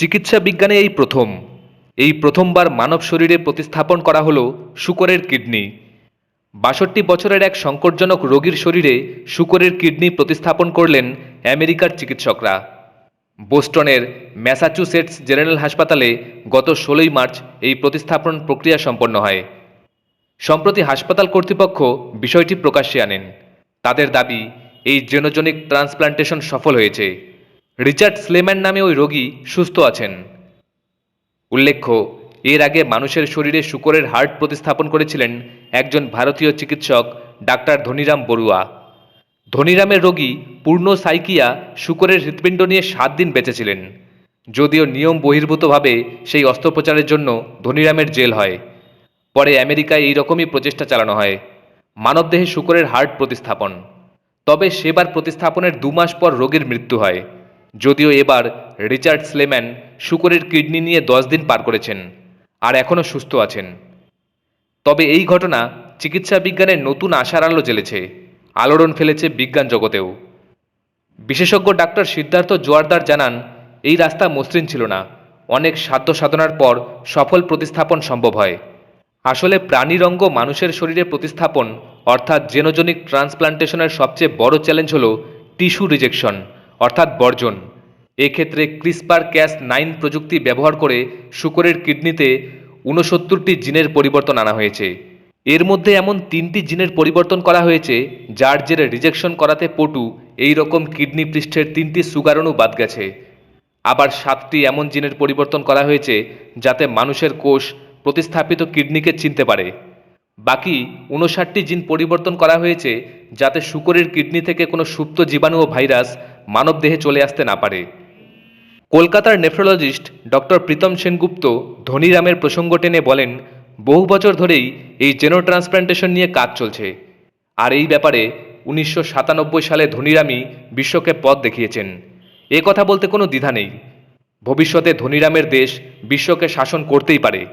চিকিৎসা বিজ্ঞানে এই প্রথম। এই প্রথমবার মানব শরীরে প্রতিস্থাপন করা হলো শুকরের কিডনি। বাষট্টি বছরের এক সংকটজনক রোগীর শরীরে শুকরের কিডনি প্রতিস্থাপন করলেন আমেরিকার চিকিৎসকরা। বোস্টনের ম্যাসাচুসেটস জেনারেল হাসপাতালে গত ষোলোই মার্চ এই প্রতিস্থাপন প্রক্রিয়া সম্পন্ন হয়। সম্প্রতি হাসপাতাল কর্তৃপক্ষ বিষয়টি প্রকাশ্যে আনেন। তাদের দাবি, এই জেনোজনিক ট্রান্সপ্লান্টেশন সফল হয়েছে। রিচার্ড স্লেম্যান নামে ওই রোগী সুস্থ আছেন। উল্লেখ্য, এর আগে মানুষের শরীরে শুকরের হার্ট প্রতিস্থাপন করেছিলেন একজন ভারতীয় চিকিৎসক ডাক্তার ধনিরাম বড়ুয়া। ধনিরামের রোগী পূর্ণ সাইকিয়া শুকরের হৃৎপিণ্ড নিয়ে সাত দিন বেঁচেছিলেন। যদিও নিয়ম বহির্ভূতভাবে সেই অস্ত্রোপচারের জন্য ধনিরামের জেল হয়। পরে আমেরিকায় এই রকমই প্রচেষ্টা চালানো হয়। মানবদেহে শুকরের হার্ট প্রতিস্থাপন। তবে সেবার প্রতিস্থাপনের দু মাস পর রোগীর মৃত্যু হয়। যদিও এবার রিচার্ড স্লেম্যান শুকরের কিডনি নিয়ে দশ দিন পার করেছেন আর এখনও সুস্থ আছেন। তবে এই ঘটনা চিকিৎসা বিজ্ঞানের নতুন আশার আলো জ্বেলেছে, আলোড়ন ফেলেছে বিজ্ঞান জগতেও। বিশেষজ্ঞ ডাক্তার সিদ্ধার্থ জোয়ারদার জানান, এই রাস্তা মসৃণ ছিল না। অনেক সাধ্য সাধনার পর সফল প্রতিস্থাপন সম্ভব হয়। আসলে প্রাণীর অঙ্গ মানুষের শরীরে প্রতিস্থাপন, অর্থাৎ জেনোজনিক ট্রান্সপ্লান্টেশনের সবচেয়ে বড় চ্যালেঞ্জ হল টিস্যু রিজেকশন। অর্থাৎ বর্জন। এক্ষেত্রে ক্রিসপার ক্যাস নাইন প্রযুক্তি ব্যবহার করে শুকরের কিডনিতে ঊনসত্তরটি জিনের পরিবর্তন আনা হয়েছে। এর মধ্যে এমন তিনটি জিনের পরিবর্তন করা হয়েছে, যার জেরে রিজেকশন করাতে পটু এই রকম কিডনি পৃষ্ঠের তিনটি সুগারণু বাদ গেছে। আবার সাতটি এমন জিনের পরিবর্তন করা হয়েছে, যাতে মানুষের কোষ প্রতিস্থাপিত কিডনিকে চিনতে পারে। বাকি উনষাটটি জিন পরিবর্তন করা হয়েছে, যাতে শুকরের কিডনি থেকে কোনো সুপ্ত জীবাণু ও ভাইরাস মানবদেহে চলে আসতে না পারে। কলকাতার নেফ্রোলজিস্ট ডক্টর প্রীতম সেনগুপ্ত ধনিরামের প্রসঙ্গ টেনে বলেন, বহু বছর ধরেই এই জেনো ট্রান্সপ্লান্টেশন নিয়ে কাজ চলছে। আর এই ব্যাপারে উনিশশো সাতানব্বই সালে ধনিরামই বিশ্বকে পথ দেখিয়েছেন। এ কথা বলতে কোনো দ্বিধা নেই। ভবিষ্যতে ধনিরামের দেশ বিশ্বকে শাসন করতেই পারে।